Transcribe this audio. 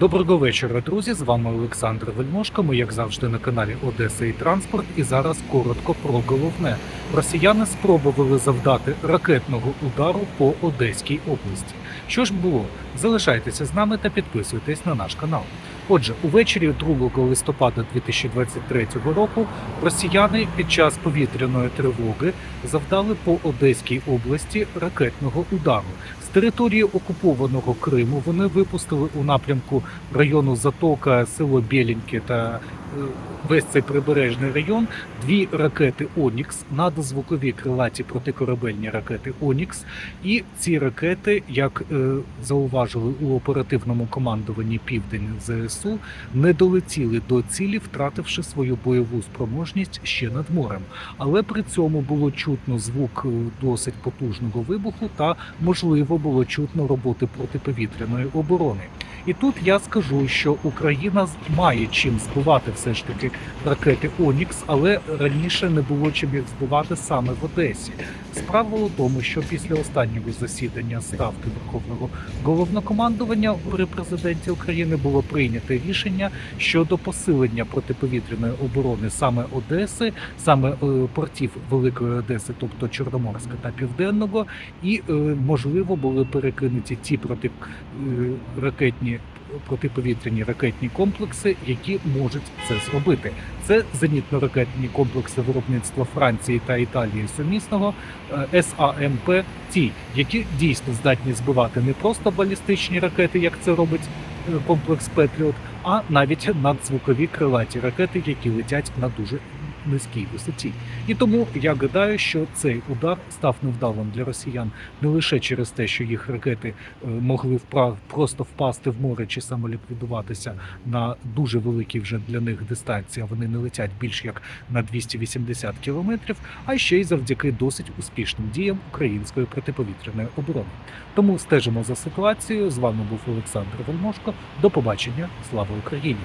Доброго вечора, друзі. З вами Олександр Вельмошко. Ми, як завжди, на каналі Одеса і Транспорт. І зараз коротко про головне. Росіяни спробували завдати ракетного удару по Одеській області. Що ж було? Залишайтеся з нами та підписуйтесь на наш канал. Отже, увечері 2 листопада 2023 року росіяни під час повітряної тривоги завдали по Одеській області ракетного удару. Території окупованого Криму вони випустили у напрямку району Затока, село Біліньке та е, весь цей прибережний район дві ракети Онікс, надзвукові крилаті протикорабельні ракети Онікс. І ці ракети, як е, зауважили у оперативному командуванні Південь ЗСУ, не долетіли до цілі, втративши свою бойову спроможність ще над морем. Але при цьому було чутно звук е, досить потужного вибуху та можливо було чутно роботи протиповітряної оборони. І тут я скажу, що Україна має чим збивати все ж таки ракети Онікс, але раніше не було чим їх збивати саме в Одесі. Справа у тому, що після останнього засідання ставки Верховного головнокомандування при президенті України було прийнято рішення щодо посилення протиповітряної оборони саме Одеси, саме е, портів Великої Одеси, тобто Чорноморська та Південного, і е, можливо були перекинуті ті протиракетні протиповітряні ракетні комплекси, які можуть це зробити. Це зенітно-ракетні комплекси виробництва Франції та Італії сумісного е, САМП ті, які дійсно здатні збивати не просто балістичні ракети, як це робить е, комплекс Петріот, а навіть надзвукові крилаті ракети, які летять на дуже низькій висоті. І тому я гадаю, що цей удар став невдалим для росіян не лише через те, що їх ракети е, могли впра- просто впасти в море чи самоліквідуватися на дуже великій вже для них дистанції, вони не летять більш як на 280 кілометрів, а ще й завдяки досить успішним діям української протиповітряної оборони. Тому стежимо за ситуацією. З вами був Олександр Вельмошко. До побачення. Слава Україні!